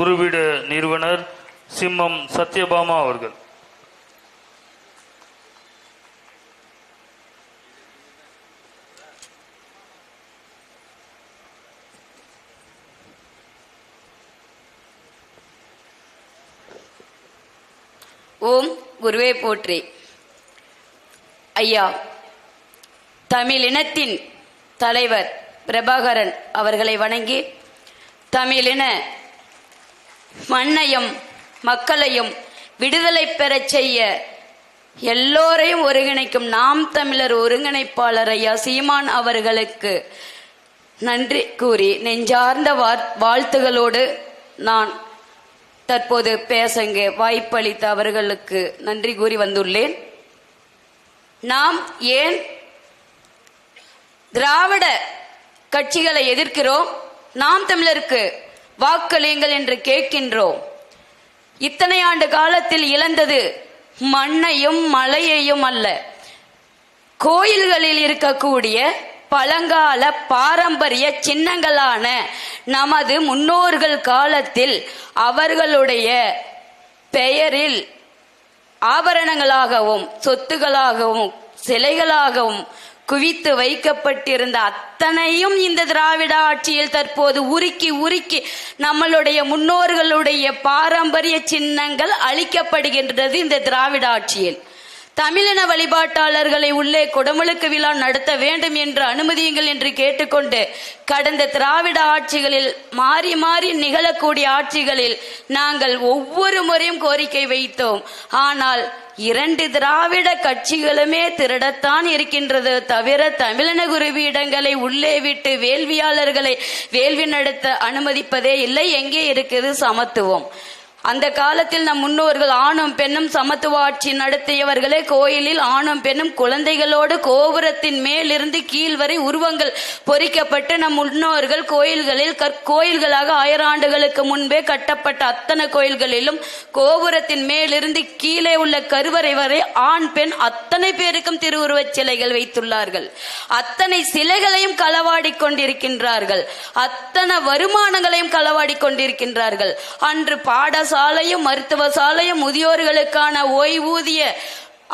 குருவீடு நிறுவனர் சிம்மம் சத்யபாமா அவர்கள். ஓம் குருவே போற்றி. ஐயா தமிழினத்தின் தலைவர் பிரபாகரன் அவர்களை வணங்கி தமிழின மண்ணையும் மக்களையும் விடுதலை பெறச் செய்ய எல்லோரையும் ஒருங்கிணைக்கும் நாம் தமிழர் ஒருங்கிணைப்பாளர் ஐயா சீமான் அவர்களுக்கு நன்றி கூறி நெஞ்சார்ந்த வாழ்த்துகளோடு நான் தற்போது பேசங்க வாய்ப்பளித்த அவர்களுக்கு நன்றி கூறி வந்துள்ளேன். நாம் ஏன் திராவிட கட்சிகளை எதிர்க்கிறோம்? நாம் தமிழருக்கு வாக்களியுங்கள் என்று கேட்கின்றோம். இத்தனை ஆண்டு காலத்தில் இழந்தது மண்ணையும் மலையையும் அல்ல. கோயில்களில் இருக்கக்கூடிய பழங்கால பாரம்பரிய சின்னங்களான நமது முன்னோர்கள் காலத்தில் அவர்களுடைய பெயரில் ஆபரணங்களாகவும் சொத்துகளாகவும் சிலைகளாகவும் குவித்து வைக்கப்பட்டிருந்த அத்தனையும் இந்த திராவிட ஆட்சியில் தற்போது உருக்கி உருக்கி நம்மளுடைய முன்னோர்களுடைய பாரம்பரிய சின்னங்கள் அளிக்கப்படுகின்றது இந்த திராவிட ஆட்சியில். தமிழின வழிபாட்டாளர்களை உள்ளே குடமுழுக்கு விழா நடத்த வேண்டும் என்று அனுமதியுங்கள் என்று கேட்டுக்கொண்டு கடந்த திராவிட ஆட்சிகளில் மாறி மாறி நிகழக்கூடிய ஆட்சிகளில் நாங்கள் ஒவ்வொரு முறையும் கோரிக்கை வைத்தோம். ஆனால் இரண்டு திராவிட கட்சிகளுமே திருடத்தான் இருக்கின்றது. தவிர தமிழின குருவீடங்களை உள்ளே விட்டு வேள்வியாளர்களை வேள்வி நடத்த அனுமதிப்பதே இல்லை. எங்கே இருக்குது சமத்துவம்? அந்த காலத்தில் நம் முன்னோர்கள் ஆணும் பெண்ணும் சமத்துவ ஆட்சி நடத்தியவர்களே கோயிலில் ஆணும் பெண்ணும் குழந்தைகளோடு கோபுரத்தின் மேலிருந்து கீழ் வரை உருவங்கள் பொறிக்கப்பட்டு நம் முன்னோர்கள் கோயில்களில் கற்கோயில்களாக ஆயிரம் ஆண்டுகளுக்கு முன்பே கட்டப்பட்ட அத்தனை கோயில்களிலும் கோபுரத்தின் மேலிருந்து கீழே உள்ள கருவறை வரை ஆண் பெண் அத்தனை பேருக்கும் திருவுருவச் சிலைகள் வைத்துள்ளார்கள். அத்தனை சிலைகளையும் களவாடி கொண்டிருக்கின்றார்கள். அத்தனை வருமானங்களையும் களவாடி கொண்டிருக்கின்றார்கள். அன்று சாலையும் மருத்துவ சாலையும் முதியோர்களுக்கான ஓய்வூதிய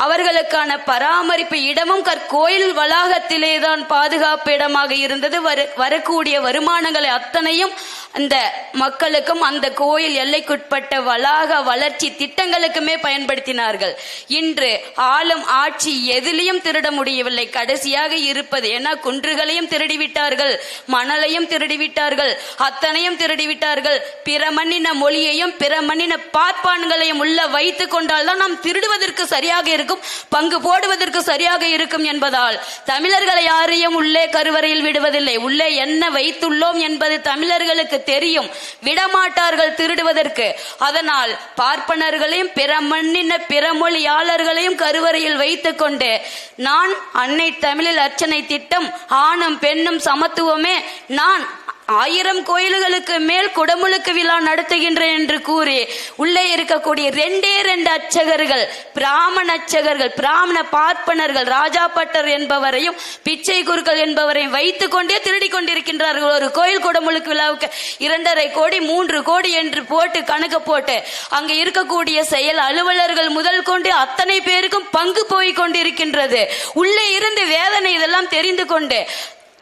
அவர்களுக்கான பராமரிப்பு இடமும் கற்கோயில் வளாகத்திலே தான் பாதுகாப்பு இடமாக இருந்தது. வர வரக்கூடிய வருமானங்களை அத்தனையும் அந்த மக்களுக்கும் அந்த கோயில் எல்லைக்குட்பட்ட வளாக வளர்ச்சி திட்டங்களுக்குமே பயன்படுத்தினார்கள். இன்று ஆளும் ஆட்சி எதிலையும் திருட முடியவில்லை. கடைசியாக இருப்பது ஏன்னா குன்றுகளையும் திருடிவிட்டார்கள் மணலையும் திருடிவிட்டார்கள் அத்தனையும் திருடிவிட்டார்கள். பிற மண்ணின மொழியையும் பிற மண்ணின பார்ப்பான்களையும் உள்ள வைத்துக் கொண்டால் தான் நாம் திருடுவதற்கு சரியாக இருக்கும் பங்கு போடுவதற்கு சரியாக இருக்கும் என்பதால் தமிழர்களை யாரையும் உள்ளே கருவறையில் விடுவதில்லை. உள்ளே என்ன வைத்துள்ளோம் என்பது தமிழர்களுக்கு தெரியும். விடமாட்டார்கள் திருடுவதற்கு. அதனால் பார்ப்பனர்களையும் பிற மண்ணின பிற மொழியாளர்களையும் கருவறையில் வைத்துக் கொண்டு நான் அன்னை தமிழில் அர்ச்சனை திட்டம் ஆணும் பெண்ணும் சமத்துவமே நான் ஆயிரம் கோயில்களுக்கு மேல் குடமுழுக்கு விழா நடத்துகின்றேன் என்று கூறி உள்ளே இருக்கக்கூடிய ரெண்டே ரெண்டு அச்சகர்கள் பிராமண அச்சகர்கள் பிராமண பார்ப்பனர்கள் ராஜாப்பட்டர் என்பவரையும் பிச்சை குருக்கள் என்பவரையும் வைத்துக் கொண்டே திருடி கொண்டிருக்கின்றார்கள். ஒரு கோயில் குடமுழுக்கு விழாவுக்கு இரண்டரை கோடி மூன்று கோடி என்று போட்டு கணக்கு போட்டு அங்கு இருக்கக்கூடிய செயல் அலுவலர்கள் முதல் கொண்டு அத்தனை பேருக்கும் பங்கு போய் கொண்டிருக்கின்றது. உள்ளே இருந்து வேதனை இதெல்லாம் தெரிந்து கொண்டு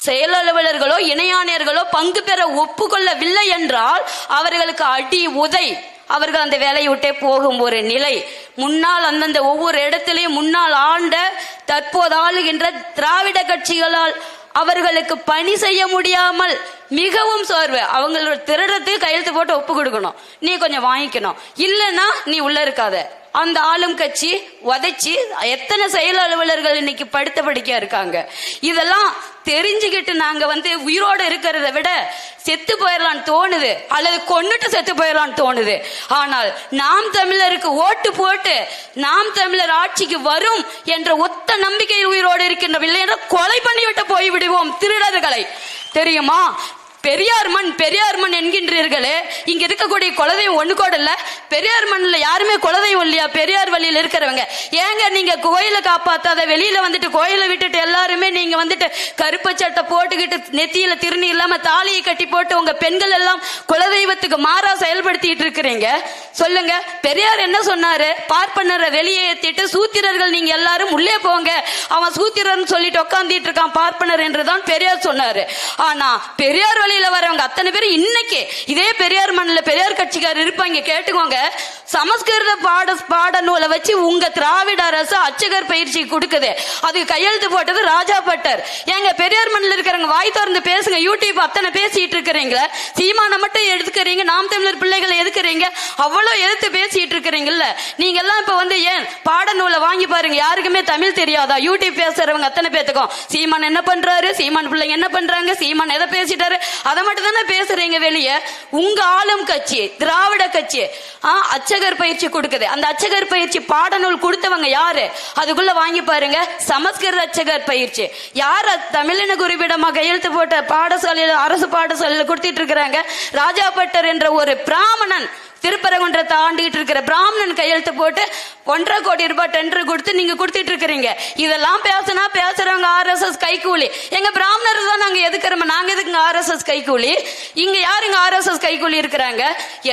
செயல் அலுவலர்களோ இணையாணையர்களோ பங்கு பெற ஒப்புக்கொள்ளவில்லை என்றால் அவர்களுக்கு அடி உதை. அவர்கள் அந்த வேலையை விட்டே போகும் ஒரு நிலை. முன்னால் அந்தந்த ஒவ்வொரு இடத்திலையும் முன்னால் ஆண்ட தற்போது ஆளுகின்ற திராவிட கட்சிகளால் அவர்களுக்கு பணி செய்ய முடியாமல் மிகவும் சோர்வு. அவங்களோட திருடத்துக்கு கையெழுத்து போட்டு ஒப்பு கொடுக்கணும். நீ கொஞ்சம் வாங்கிக்கணும். இல்லைன்னா நீ உள்ள இருக்காத. அந்த ஆளும் கட்சி உதைச்சி எத்தனை செயல் அலுவலர்கள் இன்னைக்கு படுத்த படிக்க இருக்காங்க. இதெல்லாம் தெரிஞ்சுக்கிட்டு நாங்க வந்து உயிரோட இருக்கிறத விட செத்து போயிடலான்னு தோணுது. அல்லது கொண்டுட்டு செத்து போயிடலான்னு தோணுது. ஆனால் நாம் தமிழருக்கு ஓட்டு போட்டு நாம் தமிழர் ஆட்சிக்கு வரும் என்ற ஒத்த நம்பிக்கை உயிரோடு இருக்கின்ற இல்லை கொலை பண்ணிவிட்டு போய் விடுவோம் திருடர்களை. தெரியுமா? பெரியார் மண் பெரியார் மண் என்கின்றீர்களே. இங்க இருக்கக்கூடிய குலதெய்வம் ஒண்ணு கூட இல்ல. பெரியார் மண்ணில் யாருமே குலதெய்வம் இல்லையா? பெரியார் வழியில் இருக்கிறவங்க. ஏங்க நீங்க கோயிலை காப்பாத்தாத வெளியில வந்துட்டு கோயிலை விட்டுட்டு எல்லாருமே நீங்க வந்துட்டு கருப்பு சட்டை போட்டுக்கிட்டு நெத்தியில திருநீர் இல்லாம தாலியை கட்டி போட்டு உங்க பெண்கள் எல்லாம் குலதெய்வத்துக்கு மாறா செயல்படுத்திட்டு இருக்கிறீங்க. சொல்லுங்க. பெரியார் என்ன சொன்னாரு? பார்ப்பனரை வெளியே ஏத்திட்டு சூத்திரர்கள் நீங்க எல்லாரும் உள்ளே போங்க. அவன் சூத்திரன் சொல்லிட்டு உட்காந்துட்டு இருக்கான் பார்ப்பனர் என்றுதான் பெரியார் சொன்னாரு. ஆனா பெரியார் வழி வழியில வரவங்க அத்தனை பேர் இன்னைக்கு இதே பெரியார் மண்ணில் பெரியார் கட்சிக்காரர் இருப்பாங்க கேட்டுக்கோங்க. சமஸ்கிருத பாட பாட நூலை வச்சு உங்க திராவிட அரசு அச்சகர் பயிற்சி கொடுக்குது. அதுக்கு கையெழுத்து போட்டது ராஜா பட்டர். ஏங்க பெரியார் மண்ணில் இருக்கிறவங்க வாய் திறந்து பேசுங்க யூடியூப் அத்தனை பேசிட்டு இருக்கிறீங்களே. சீமானை மட்டும் எடுத்துக்கிறீங்க நாம் தமிழர் பிள்ளைகளை எதுக்குறீங்க? அவ்வளவு எதிர்த்து பேசிட்டு இருக்கிறீங்கல்ல. நீங்க எல்லாம் இப்ப வந்து ஏன் பாட நூலை வாங்கி பாருங்க யாருக்குமே தமிழ் தெரியாதா? யூடியூப் பேசுறவங்க அத்தனை பேத்துக்கும். சீமான் என்ன பண்றாரு? சீமான் பிள்ளைங்க என்ன பண்றாங்க? சீமான் எதை பேசிட்டாரு? அதை மட்டும் தானே பேசுறீங்க வெளியே? உங்க ஆளும் கட்சி திராவிட கட்சி ஆ, அச்சகர் பயிற்சி கொடுக்குது. அந்த அச்சகர் பயிற்சி பாடநூல் கொடுத்தவங்க யாரு? அதுக்குள்ள வாங்கி பாருங்க சமஸ்கிருத அச்சகர் பயிற்சி. யார் தமிழின குறிப்பிடமா கையெழுத்து போட்ட பாடசாலையில் அரசு பாடசாலையில் கொடுத்துட்டு இருக்கிறாங்க? ராஜா பட்டர் என்ற ஒரு பிராமணன் திருப்பரங்குன்றத்தை தாண்டிட்டு இருக்கிற பிராமணன் கையெழுத்து போட்டு ஒன்றரை கோடி ரூபாய் டெண்டர் கொடுத்து நீங்க கொடுத்துட்டு இருக்கிறீங்க. இதெல்லாம் பேசினா பேசுறவங்க ஆர்எஸ்எஸ் கைக்கூலி எங்க பிராமணர் தான் நாங்க எதுக்குறோம் நாங்க எதுக்குங்க ஆர்எஸ்எஸ் கைக்கூலி இங்க யாருங்க ஆர்எஸ்எஸ் கைக்கூலி இருக்கிறாங்க?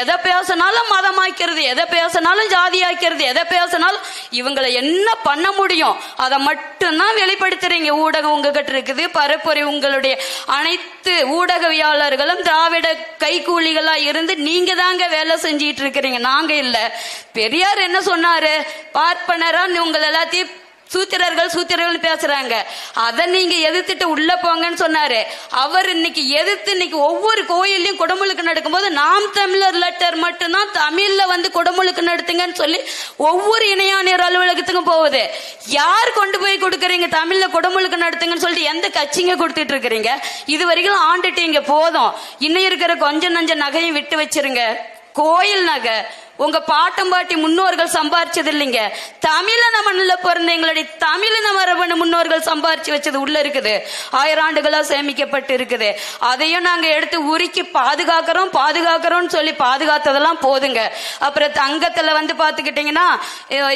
எதை பேசினாலும் மதமாக்கிறது எதை பேசினாலும் ஜாதியாக்கிறது எதை பேசினாலும் இவங்களை என்ன பண்ண முடியும்? அதை மட்டும்தான் வெளிப்படுத்துறீங்க. ஊடகம் உங்ககிட்ட இருக்குது பரப்புரை உங்களுடைய அனைத்து ஊடகவியாளர்களும் திராவிட கைக்கூலிகளா இருந்து நீங்க தாங்க வேலை செஞ்சு செஞ்சிட்டு இருக்கிறீங்க நாங்க இல்ல. பெரியார் என்ன சொன்னாரு? பார்ப்பனரா உங்களை எல்லாத்தையும் சூத்திரர்கள் சூத்திரர்கள் பேசுறாங்க. அதை நீங்க எதிர்த்துட்டு உள்ள போங்கன்னு சொன்னாரு. அவர் இன்னைக்கு எதிர்த்து இன்னைக்கு ஒவ்வொரு கோயில்லையும் குடமுழுக்கு நடக்கும்போது நாம் தமிழர் லெட்டர் மட்டும்தான் தமிழ்ல வந்து குடமுழுக்கு நடத்துங்கன்னு சொல்லி ஒவ்வொரு இணையாணையர் அலுவலகத்துக்கும் போகுது. யார் கொண்டு போய் கொடுக்குறீங்க? தமிழ்ல குடமுழுக்கு நடத்துங்கன்னு சொல்லிட்டு எந்த கட்சிங்க கொடுத்துட்டு இருக்கிறீங்க? இது வரைக்கும் ஆண்டுட்டீங்க போதும். இன்னும் இருக்கிற கொஞ்சம் நஞ்ச நகையும் விட்டு வச்சிருங்க. கோயில் நகை உங்க பாட்டம் பாட்டி முன்னோர்கள் சம்பாரிச்சது இல்லைங்க தமிழன மண்ணில் பிறந்த எங்களுடைய தமிழின மரபணு முன்னோர்கள் சம்பாரிச்சு வச்சது உள்ள இருக்குது. ஆயிரம் ஆண்டுகளா சேமிக்கப்பட்டு இருக்குது அதையும் நாங்க எடுத்து உருக்கி பாதுகாக்கிறோம் பாதுகாக்கிறோம்னு சொல்லி பாதுகாத்ததெல்லாம் போதுங்க. அப்புறம் தங்கத்துல வந்து பாத்துக்கிட்டீங்கன்னா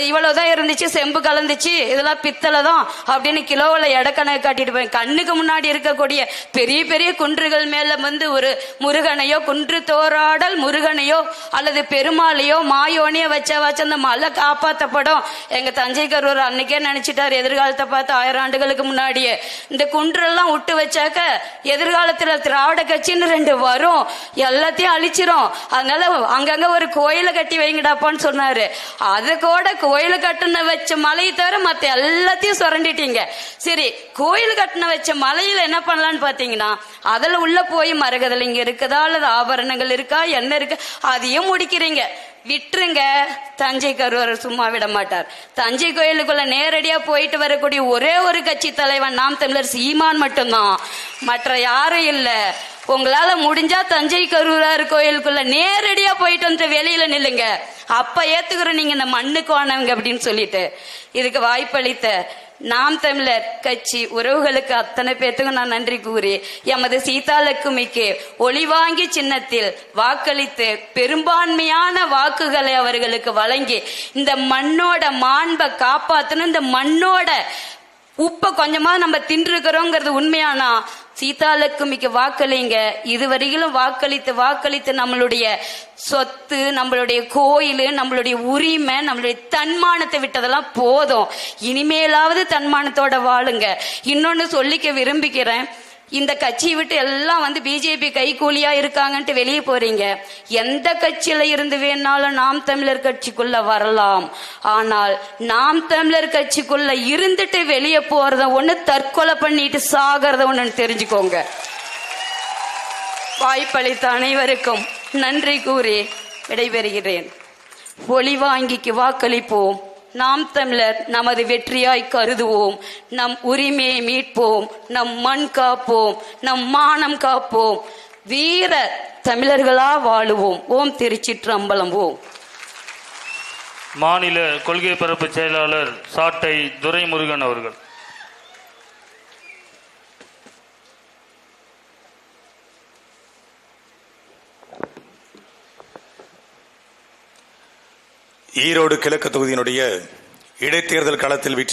இவ்வளவுதான் இருந்துச்சு செம்பு கலந்துச்சு இதெல்லாம் பித்தளை தான் அப்படின்னு கிலோவில் எடக்கணக்கு காட்டிட்டு போய் கண்ணுக்கு முன்னாடி இருக்கக்கூடிய பெரிய பெரிய குன்றுகள் மேல வந்து ஒரு முருகனையோ குன்று தோராடல் முருகனையோ அல்லது பெருமாளையோ வரைக்கும் மாயோனிய வச்ச வச்ச அந்த மலை காப்பாத்தப்படும். எங்க தஞ்சை கருவர் அன்னைக்கே நினைச்சிட்டாரு எதிர்காலத்தை பார்த்து ஆயிரம் ஆண்டுகளுக்கு முன்னாடியே. இந்த குன்றெல்லாம் விட்டு வச்சாக்க எதிர்காலத்துல திராவிட கட்சின்னு ரெண்டு வரும். எல்லாத்தையும் அழிச்சிரும். அதனால அங்கங்க ஒரு கோயிலை கட்டி வைங்கடாப்பான்னு சொன்னாரு. அது கூட கோயில் கட்டின வச்ச மலையை தவிர மத்த எல்லாத்தையும் சுரண்டிட்டீங்க. சரி கோயில் கட்டின வச்ச மலையில என்ன பண்ணலாம்னு பாத்தீங்கன்னா அதுல உள்ள போய் மரகதல் இங்க இருக்குதா அல்லது ஆபரணங்கள் இருக்கா என்ன இருக்கு அதையும் முடிக்கிறீங்க. விட்டுருங்க. தஞ்சை கருவர் சும்மா விட மாட்டார் தஞ்சை கோயிலுக்குள்ள நேரடியா போயிட்டு வரக்கூடிய ஒரே ஒரு கட்சி தலைவன் நாம் தமிழர் சீமான் மட்டும்தான். மற்ற யாரும் இல்லை. உங்களால முடிஞ்சா தஞ்சை கரூரார் கோயிலுக்குள்ள நேரடியா போயிட்டு வந்து வெளியில நில்லுங்க. அப்ப ஏத்துக்கிறோம் நீங்க இந்த மண்ணுக்கு வானவங்க அப்படின்னு சொல்லிட்டு. இதுக்கு வாய்ப்பளித்த நாம் தமிழர் கட்சி உறவுகளுக்கு அத்தனை பேத்துக்கும் நான் நன்றி கூறி எமது சீதாலக்குமிக்கு ஒளிவாங்கி சின்னத்தில் வாக்களித்து பெரும்பான்மையான வாக்குகளை அவர்களுக்கு வழங்கி இந்த மண்ணோட மாண்பை காப்பாத்தணும். இந்த மண்ணோட உப்பை கொஞ்சமா நம்ம தின்றுக்கிறோங்கிறது உண்மையானா? சீதாலக்குமிக்கு வாக்களிங்க. இதுவரையிலும் வாக்களித்து வாக்களித்து நம்மளுடைய சொத்து நம்மளுடைய கோயில் நம்மளுடைய உரிமை நம்மளுடைய தன்மானத்தை விட்டதெல்லாம் போதும். இனிமேலாவது தன்மானத்தோட வாழுங்க. இன்னொன்னு சொல்லிக்க விரும்பிக்கிறேன் இந்த கட்சியை விட்டு எல்லாம் வந்து பிஜேபி கைகூலியா இருக்காங்கன்ட்டு வெளியே போறீங்க. எந்த கட்சியில இருந்து வேணாலும் நாம் தமிழர் கட்சிக்குள்ள வரலாம். ஆனால் நாம் தமிழர் கட்சிக்குள்ள இருந்துட்டு வெளியே போறத ஒண்ணு தற்கொலை பண்ணிட்டு சாகிறத ஒண்ணு தெரிஞ்சுக்கோங்க. வாய்ப்பளித்த அனைவருக்கும் நன்றி கூறி விடைபெறுகிறேன். ஒளிவாங்கிக்கு வாக்களிப்போம். நாம் தமிழர் நமது வெற்றியாய் கருதுவோம். நம் உரிமையை மீட்போம். நம் மண் காப்போம். நம் மானம் காப்போம். வீர தமிழர்களா வாழுவோம். ஓம் திருச்சிற்றம்பலம். ஓம். மாநில கொள்கை பரப்பு செயலாளர் சாட்டை துரைமுருகன் அவர்கள். ஈரோடு கிழக்கு தொகுதியினுடைய இடைத்தேர்தல் களத்தில் வெற்றி